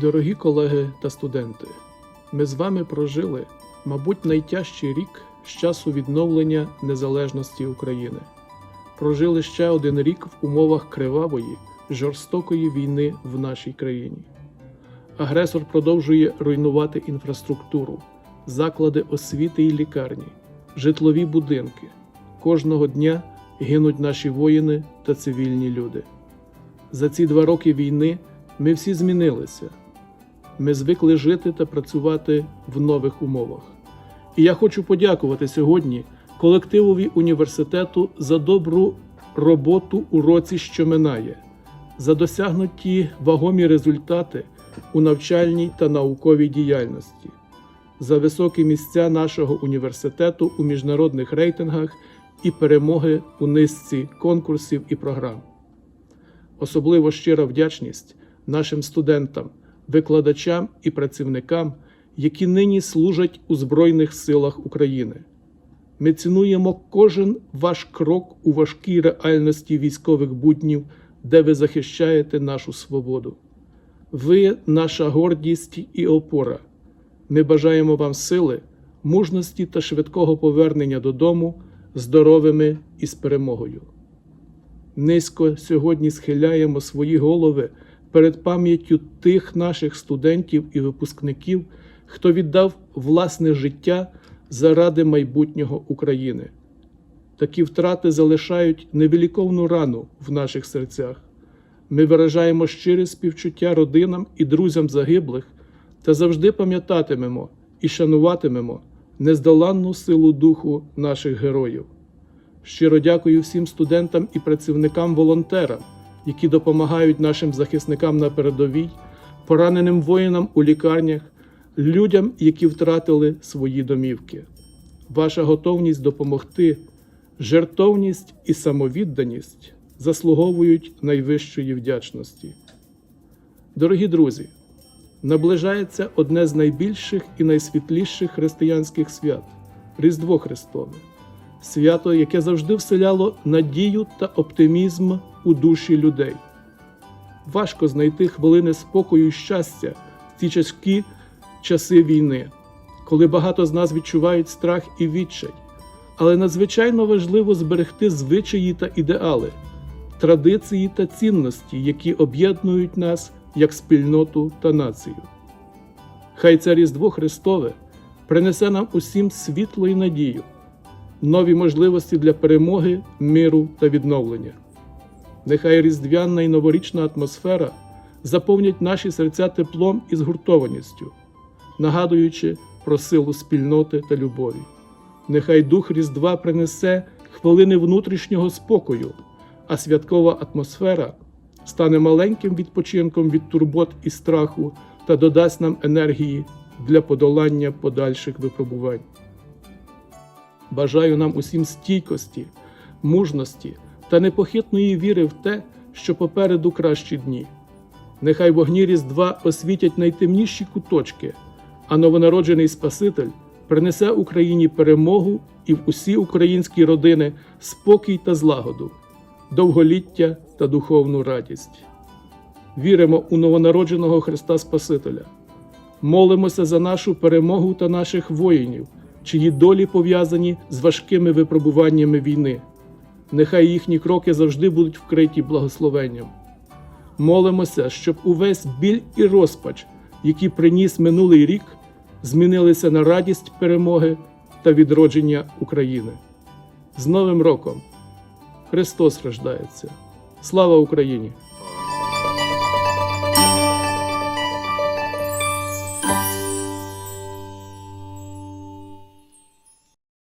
Дорогі колеги та студенти, ми з вами прожили, мабуть, найтяжчий рік з часу відновлення незалежності України. Прожили ще один рік в умовах кривавої, жорстокої війни в нашій країні. Агресор продовжує руйнувати інфраструктуру, заклади освіти і лікарні, житлові будинки. Кожного дня гинуть наші воїни та цивільні люди. За ці два роки війни ми всі змінилися. Ми звикли жити та працювати в нових умовах. І я хочу подякувати сьогодні колективові університету за добру роботу у році, що минає, за досягнуті вагомі результати у навчальній та науковій діяльності, за високі місця нашого університету у міжнародних рейтингах і перемоги у низці конкурсів і програм. Особливо щира вдячність нашим студентам, викладачам і працівникам, які нині служать у Збройних силах України. Ми цінуємо кожен ваш крок у важкій реальності військових буднів, де ви захищаєте нашу свободу. Ви наша гордість і опора. Ми бажаємо вам сили, мужності та швидкого повернення додому здоровими і з перемогою. Низько сьогодні схиляємо свої голови перед пам'яттю тих наших студентів і випускників, хто віддав власне життя заради майбутнього України. Такі втрати залишають невеликовну рану в наших серцях. Ми виражаємо щире співчуття родинам і друзям загиблих та завжди пам'ятатимемо і шануватимемо нездоланну силу духу наших героїв. Щиро дякую всім студентам і працівникам-волонтерам, які допомагають нашим захисникам на передовій, пораненим воїнам у лікарнях, людям, які втратили свої домівки. Ваша готовність допомогти, жертовність і самовідданість заслуговують найвищої вдячності. Дорогі друзі, наближається одне з найбільших і найсвітліших християнських свят Різдво Христове свято, яке завжди вселяло надію та оптимізм у душі людей. Важко знайти хвилини спокою і щастя в ці тяжкі часи війни, коли багато з нас відчувають страх і відчай. Але надзвичайно важливо зберегти звичаї та ідеали, традиції та цінності, які об'єднують нас як спільноту та націю. Хай це Різдво Христове принесе нам усім світло і надію нові можливості для перемоги, миру та відновлення. Нехай різдвяна і новорічна атмосфера заповнять наші серця теплом і згуртованістю, нагадуючи про силу спільноти та любові. Нехай Дух Різдва принесе хвилини внутрішнього спокою, а святкова атмосфера стане маленьким відпочинком від турбот і страху та додасть нам енергії для подолання подальших випробувань. Бажаю нам усім стійкості, мужності та непохитної віри в те, що попереду кращі дні. Нехай вогні Різдва освітять найтемніші куточки, а новонароджений Спаситель принесе Україні перемогу і в усі українські родини спокій та злагоду, довголіття та духовну радість. Віримо у новонародженого Христа Спасителя, молимося за нашу перемогу та наших воїнів чиї долі пов'язані з важкими випробуваннями війни. Нехай їхні кроки завжди будуть вкриті благословенням. Молимося, щоб увесь біль і розпач, які приніс минулий рік, змінилися на радість перемоги та відродження України. З Новим роком! Христос рождається! Слава Україні!